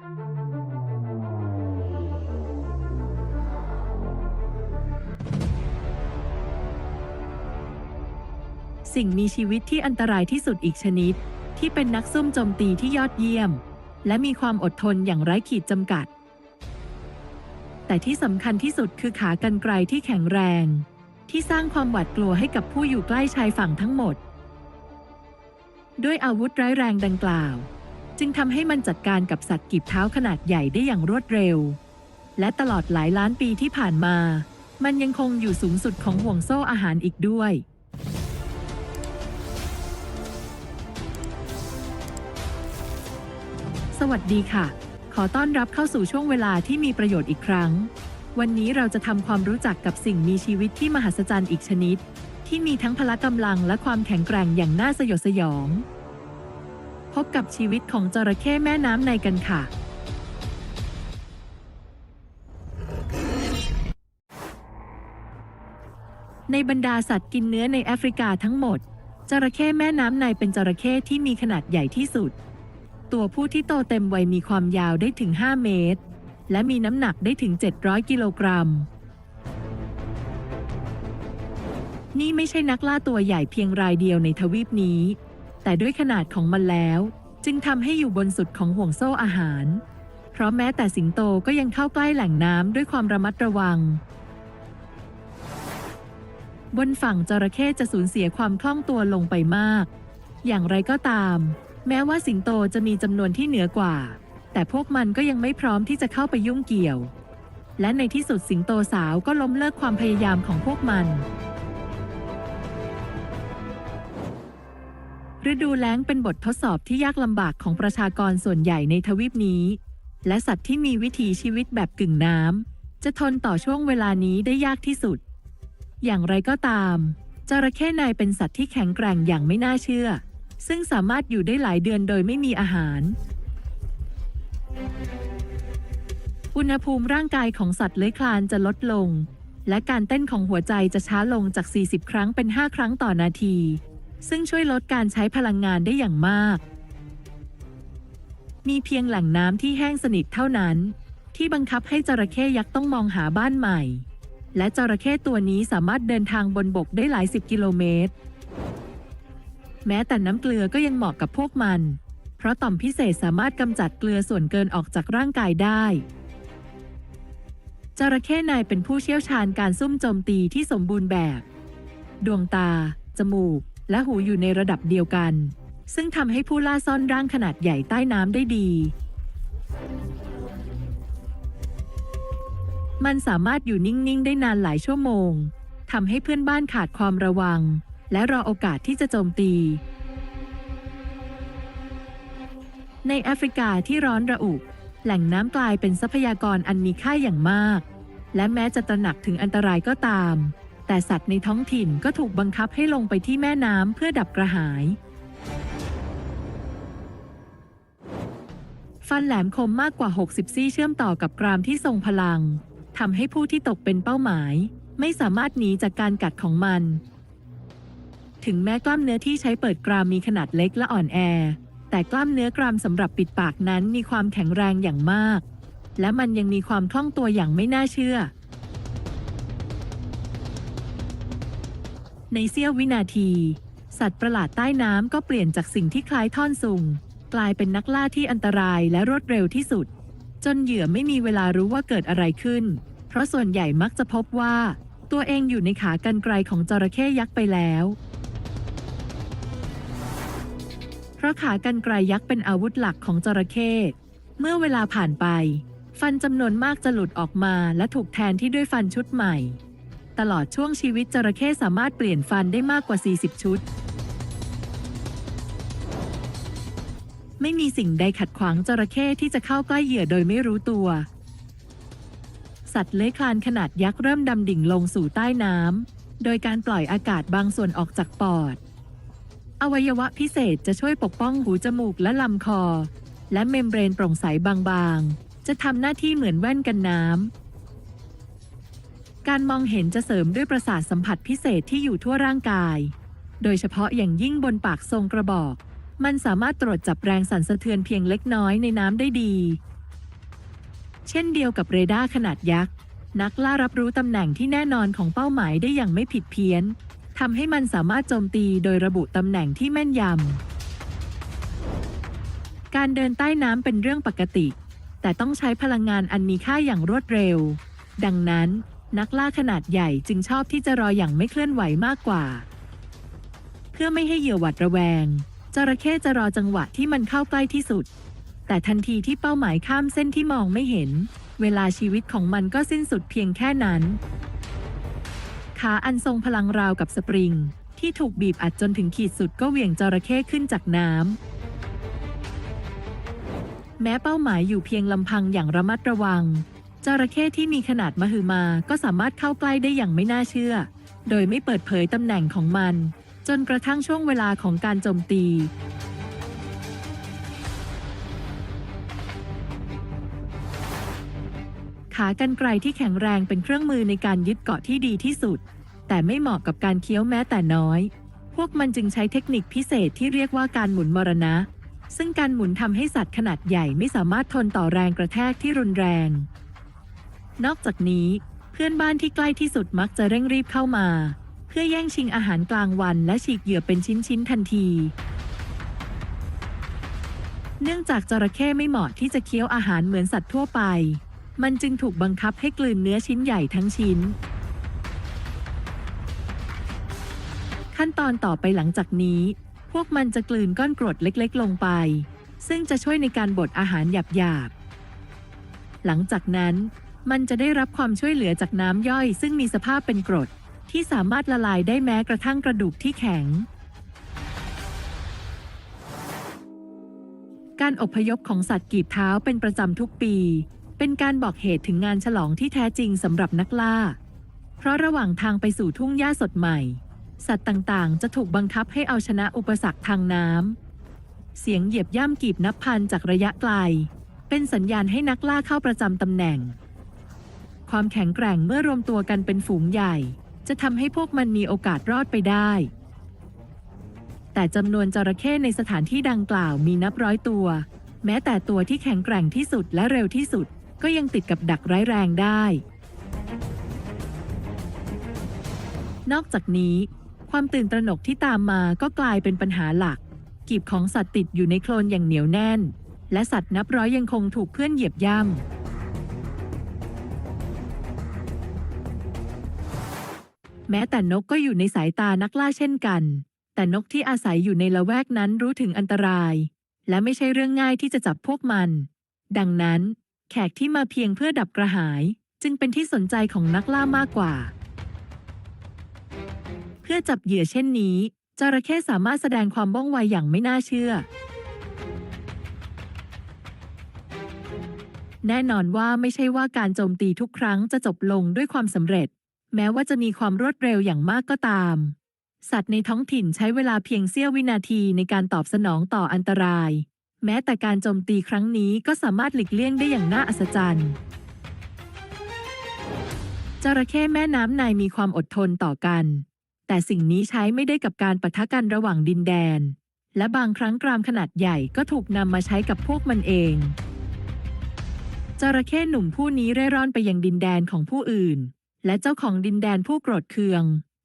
สิ่งมีชีวิตที่อันตรายที่สุดอีกชนิด ที่เป็นนักซุ่มโจมตีที่ยอดเยี่ยม และมีความอดทนอย่างไร้ขีดจำกัด แต่ที่สำคัญที่สุดคือขากรรไกรที่แข็งแรง ที่สร้างความหวาดกลัวให้กับผู้อยู่ใกล้ชายฝั่งทั้งหมด ด้วยอาวุธร้ายแรงดังกล่าว จึงทำให้มันจัดการกับสัตว์กีบเท้าขนาดใหญ่ได้อย่างรวดเร็ว และตลอดหลายล้านปีที่ผ่านมา มันยังคงอยู่สูงสุดของห่วงโซ่อาหารอีกด้วย สวัสดีค่ะ ขอต้อนรับเข้าสู่ช่วงเวลาที่มีประโยชน์อีกครั้ง วันนี้เราจะทำความรู้จักกับสิ่งมีชีวิตที่มหัศจรรย์อีกชนิด ที่มีทั้งพละกำลังและความแข็งแกร่งอย่างน่าสยดสยอง บกับชีวิตของจระเข้แม่น้ำในกันค่ะ ในบรรดาสัตว์กินเนื้อในแอฟริกาทั้งหมด จระเข้แม่น้ำในเป็นจระเข้ที่มีขนาดใหญ่ที่สุด ตัวผู้ที่โตเต็มวัยมีความยาวได้ถึง 5 เมตร และมีน้ำหนักได้ถึง 700 กิโลกรัมนี่ไม่ใช่นักล่าตัวใหญ่เพียงรายเดียวในทวีปนี้ แต่ด้วยขนาดของมันแล้ว จึงทำให้อยู่บนสุดของห่วงโซ่อาหาร เพราะแม้แต่สิงโตก็ยังเข้าใกล้แหล่งน้ำด้วยความระมัดระวัง บนฝั่งจระเข้จะสูญเสียความคล่องตัวลงไปมาก อย่างไรก็ตาม แม้ว่าสิงโตจะมีจำนวนที่เหนือกว่า แต่พวกมันก็ยังไม่พร้อมที่จะเข้าไปยุ่งเกี่ยว และในที่สุดสิงโตสาวก็ล้มเลิกความพยายามของพวกมัน ฤดูแล้งเป็นบททดสอบที่ยากลำบากของประชากรส่วนใหญ่ในทวีปนี้ และสัตว์ที่มีวิถีชีวิตแบบกึ่งน้ำจะทนต่อช่วงเวลานี้ได้ยากที่สุด อย่างไรก็ตามจระเข้นายเป็นสัตว์ที่แข็งแกร่งอย่างไม่น่าเชื่อ ซึ่งสามารถอยู่ได้หลายเดือนโดยไม่มีอาหาร อุณหภูมิร่างกายของสัตว์เลื้อยคลานจะลดลง และการเต้นของหัวใจจะช้าลงจาก 40 ครั้งเป็น 5 ครั้งต่อนาที ซึ่งช่วยลดการใช้พลังงานได้อย่างมาก มีเพียงแหล่งน้ำที่แห้งสนิทเท่านั้น ที่บังคับให้จระเข้ยักษ์ต้องมองหาบ้านใหม่ และจระเข้ตัวนี้สามารถเดินทางบนบกได้หลายสิบกิโลเมตร แม้แต่น้ำเกลือก็ยังเหมาะกับพวกมัน เพราะต่อมพิเศษสามารถกำจัดเกลือส่วนเกินออกจากร่างกายได้จระเข้นายเป็นผู้เชี่ยวชาญการซุ่มโจมตีที่สมบูรณ์แบบ ดวงตา จมูก และหูอยู่ในระดับเดียวกัน ซึ่งทำให้ผู้ล่าซ่อนร่างขนาดใหญ่ใต้น้ำได้ดี มันสามารถอยู่นิ่ง ๆ ได้นานหลายชั่วโมงทำให้เพื่อนบ้านขาดความระวัง และรอโอกาสที่จะโจมตี ในแอฟริกาที่ร้อนระอุ แหล่งน้ำกลายเป็นทรัพยากรอันมีค่าอย่างมาก และแม้จะตระหนักถึงอันตรายก็ตาม แต่สัตว์ในท้องถิ่นก็ถูกบังคับให้ลงไปที่แม่น้ำเพื่อดับกระหาย ฟันแหลมคมมากกว่า 60 ซี่เชื่อมต่อกับกรามที่ทรงพลังทำให้ผู้ที่ตกเป็นเป้าหมาย ไม่สามารถหนีจากการกัดของมัน ถึงแม้กล้ามเนื้อที่ใช้เปิดกรามมีขนาดเล็กและอ่อนแอ แต่กล้ามเนื้อกรามสำหรับปิดปากนั้นมีความแข็งแรงอย่างมาก และมันยังมีความคล่องตัวอย่างไม่น่าเชื่อ ในเสี้ยววินาที สัตว์ประหลาดใต้น้ำก็เปลี่ยนจากสิ่งที่คล้ายท่อนซุง กลายเป็นนักล่าที่อันตรายและรวดเร็วที่สุด จนเหยื่อไม่มีเวลารู้ว่าเกิดอะไรขึ้น เพราะส่วนใหญ่มักจะพบว่า ตัวเองอยู่ในขากรรไกรของจระเข้ยักษ์ไปแล้ว เพราะขากรรไกรยักษ์เป็นอาวุธหลักของจระเข้เมื่อเวลาผ่านไป ฟันจำนวนมากจะหลุดออกมาและถูกแทนที่ด้วยฟันชุดใหม่ ตลอดช่วงชีวิตจระเข้สามารถเปลี่ยนฟันได้มากกว่า 40 ชุด ไม่มีสิ่งใดขัดขวางจระเข้ที่จะเข้าใกล้เหยื่อโดยไม่รู้ตัว สัตว์เลื้อยคลานขนาดยักษ์เริ่มดำดิ่งลงสู่ใต้น้ำ โดยการปล่อยอากาศบางส่วนออกจากปอด อวัยวะพิเศษจะช่วยปกป้องหูจมูกและลำคอ และเมมเบรนโปร่งใสบางๆ จะทำหน้าที่เหมือนแว่นกันน้ำ การมองเห็นจะเสริมด้วยประสาทสัมผัสพิเศษที่อยู่ทั่วร่างกาย โดยเฉพาะอย่างยิ่งบนปากทรงกระบอก มันสามารถตรวจจับแรงสั่นสะเทือนเพียงเล็กน้อยในน้ำได้ดี เช่นเดียวกับเรดาร์ขนาดยักษ์ นักล่ารับรู้ตำแหน่งที่แน่นอนของเป้าหมายได้อย่างไม่ผิดเพี้ยนทำให้มันสามารถโจมตีโดยระบุตำแหน่งที่แม่นยำ การเดินใต้น้ำเป็นเรื่องปกติ แต่ต้องใช้พลังงานอันมีค่าอย่างรวดเร็ว ดังนั้น นักล่าขนาดใหญ่จึงชอบที่จะรออย่างไม่เคลื่อนไหวมากกว่า เพื่อไม่ให้เหยื่อหวัดระแวง จระเข้จะรอจังหวะที่มันเข้าใกล้ที่สุด แต่ทันทีที่เป้าหมายข้ามเส้นที่มองไม่เห็น เวลาชีวิตของมันก็สิ้นสุดเพียงแค่นั้น ขาอันทรงพลังราวกับสปริง ที่ถูกบีบอัดจนถึงขีดสุดก็เหวี่ยงจระเข้ขึ้นจากน้ำแม้เป้าหมายอยู่เพียงลำพังอย่างระมัดระวัง จระเข้ที่มีขนาดมหึมา ก็สามารถเข้าใกล้ได้อย่างไม่น่าเชื่อ โดยไม่เปิดเผยตำแหน่งของมัน จนกระทั่งช่วงเวลาของการโจมตี ขากรรไกรที่แข็งแรงเป็นเครื่องมือในการยึดเกาะที่ดีที่สุด แต่ไม่เหมาะกับการเคี้ยวแม้แต่น้อย พวกมันจึงใช้เทคนิคพิเศษที่เรียกว่าการหมุนมรณะซึ่งการหมุนทำให้สัตว์ขนาดใหญ่ไม่สามารถทนต่อแรงกระแทกที่รุนแรง นอกจากนี้เพื่อนบ้านที่ใกล้ที่สุดมักจะเร่งรีบเข้ามา เพื่อแย่งชิงอาหารกลางวันและฉีกเหยื่อเป็นชิ้นๆทันที เนื่องจากจระเข้ไม่เหมาะที่จะเคี้ยวอาหารเหมือนสัตว์ทั่วไป มันจึงถูกบังคับให้กลืนเนื้อชิ้นใหญ่ทั้งชิ้น ขั้นตอนต่อไปหลังจากนี้ พวกมันจะกลืนก้อนกรดเล็กๆ ลงไป ซึ่งจะช่วยในการบดอาหารหยาบๆหลังจากนั้น มันจะได้รับความช่วยเหลือจากน้ำย่อย ซึ่งมีสภาพเป็นกรด ที่สามารถละลายได้แม้กระทั่งกระดูกที่แข็ง การอพยพของสัตว์กีบเท้าเป็นประจำทุกปี เป็นการบอกเหตุถึงงานฉลองที่แท้จริงสำหรับนักล่า เพราะระหว่างทางไปสู่ทุ่งหญ้าสดใหม่ สัตว์ต่างๆ จะถูกบังคับให้เอาชนะอุปสรรคทางน้ำเสียงเหยียบย่ำกีบนับพันจากระยะไกล เป็นสัญญาณให้นักล่าเข้าประจำตำแหน่ง ความแข็งแกร่งเมื่อรวมตัวกันเป็นฝูงใหญ่ จะทำให้พวกมันมีโอกาสรอดไปได้ แต่จำนวนจระเข้ในสถานที่ดังกล่าวมีนับร้อยตัว แม้แต่ตัวที่แข็งแกร่งที่สุดและเร็วที่สุด ก็ยังติดกับดักร้ายแรงได้ นอกจากนี้ ความตื่นตระหนกที่ตามมาก็กลายเป็นปัญหาหลัก กีบของสัตว์ติดอยู่ในโคลนอย่างเหนียวแน่น และสัตว์นับร้อยยังคงถูกเพื่อนเหยียบย่ำ แม้แต่นกก็อยู่ในสายตานักล่าเช่นกัน แต่นกที่อาศัยอยู่ในละแวกนั้นรู้ถึงอันตราย และไม่ใช่เรื่องง่ายที่จะจับพวกมัน ดังนั้น แขกที่มาเพียงเพื่อดับกระหาย จึงเป็นที่สนใจของนักล่ามากกว่า เพื่อจับเหยื่อเช่นนี้จระเข้สามารถแสดงความว่องไวอย่างไม่น่าเชื่อ แน่นอนว่าไม่ใช่ว่าการโจมตีทุกครั้งจะจบลงด้วยความสำเร็จ แม้ว่าจะมีความรวดเร็วอย่างมากก็ตาม สัตว์ในท้องถิ่นใช้เวลาเพียงเสี้ยววินาทีในการตอบสนองต่ออันตราย แม้แต่การโจมตีครั้งนี้ก็สามารถหลีกเลี่ยงได้อย่างน่าอัศจรรย์จระเข้แม่น้ำในมีความอดทนต่อกัน แต่สิ่งนี้ใช้ไม่ได้กับการปะทะกันระหว่างดินแดน และบางครั้งกรามขนาดใหญ่ก็ถูกนำมาใช้กับพวกมันเองจระเข้หนุ่มผู้นี้เร่ร่อนไปยังดินแดนของผู้อื่น และเจ้าของดินแดนผู้โกรธเคือง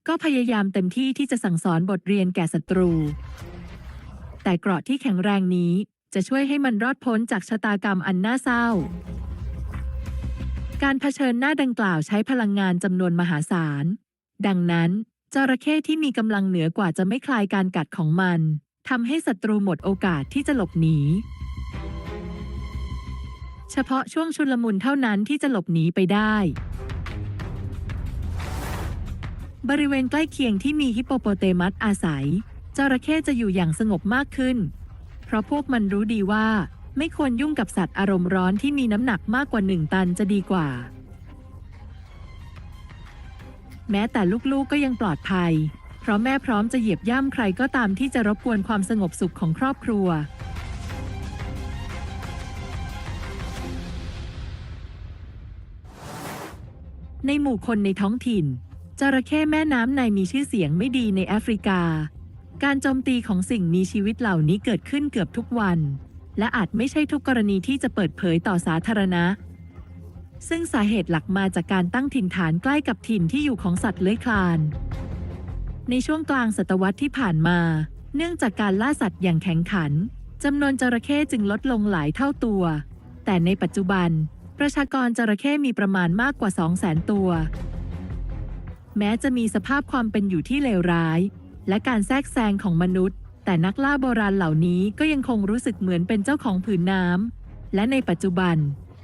ก็พยายามเต็มที่ที่จะสั่งสอนบทเรียนแก่ศัตรู แต่เกราะที่แข็งแรงนี้จะช่วยให้มันรอดพ้นจากชะตากรรมอันน่าเศร้า การเผชิญหน้าดังกล่าวใช้พลังงานจำนวนมหาศาล ดังนั้นจระเข้ที่มีกำลังเหนือกว่าจะไม่คลายการกัดของมันทำให้ศัตรูหมดโอกาสที่จะหลบหนี เฉพาะช่วงชุลมุนเท่านั้นที่จะหลบหนีไปได้ บริเวณใกล้เคียงที่มีฮิปโปโปเตมัสอาศัย จระเข้จะอยู่อย่างสงบมากขึ้น เพราะพวกมันรู้ดีว่า ไม่ควรยุ่งกับสัตว์อารมณ์ร้อนที่มีน้ำหนักมากกว่าหนึ่งตันจะดีกว่า แม้แต่ลูกๆก็ยังปลอดภัย เพราะแม่พร้อมจะเหยียบย่ำใครก็ตามที่จะรบกวนความสงบสุขของครอบครัวในหมู่คนในท้องถิ่น จระเข้แม่น้ำในมีชื่อเสียงไม่ดีในแอฟริกา การโจมตีของสิ่งมีชีวิตเหล่านี้เกิดขึ้นเกือบทุกวัน และอาจไม่ใช่ทุกกรณีที่จะเปิดเผยต่อสาธารณะ ซึ่งสาเหตุหลักมาจากการตั้งถิ่นฐานใกล้กับถิ่นที่อยู่ของสัตว์เลื้อยคลาน ในช่วงกลางศตวรรษที่ผ่านมา เนื่องจากการล่าสัตว์อย่างแข็งขันจำนวนจระเข้จึงลดลงหลายเท่าตัว แต่ในปัจจุบัน ประชากรจระเข้มีประมาณมากกว่า 200,000 ตัว แม้จะมีสภาพความเป็นอยู่ที่เลวร้าย และการแทรกแซงของมนุษย์ แต่นักล่าโบราณเหล่านี้ก็ยังคงรู้สึกเหมือนเป็นเจ้าของผืนน้ำและในปัจจุบัน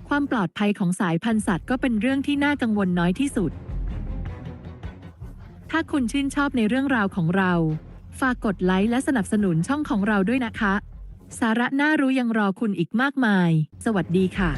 ความปลอดภัยของสายพันธุ์สัตว์ก็เป็นเรื่องที่น่ากังวลน้อยที่สุด ถ้าคุณชื่นชอบในเรื่องราวของเรา ฝากกดไลค์และสนับสนุนช่องของเราด้วยนะคะ สาระน่ารู้ยังรอคุณอีกมากมาย สวัสดีค่ะ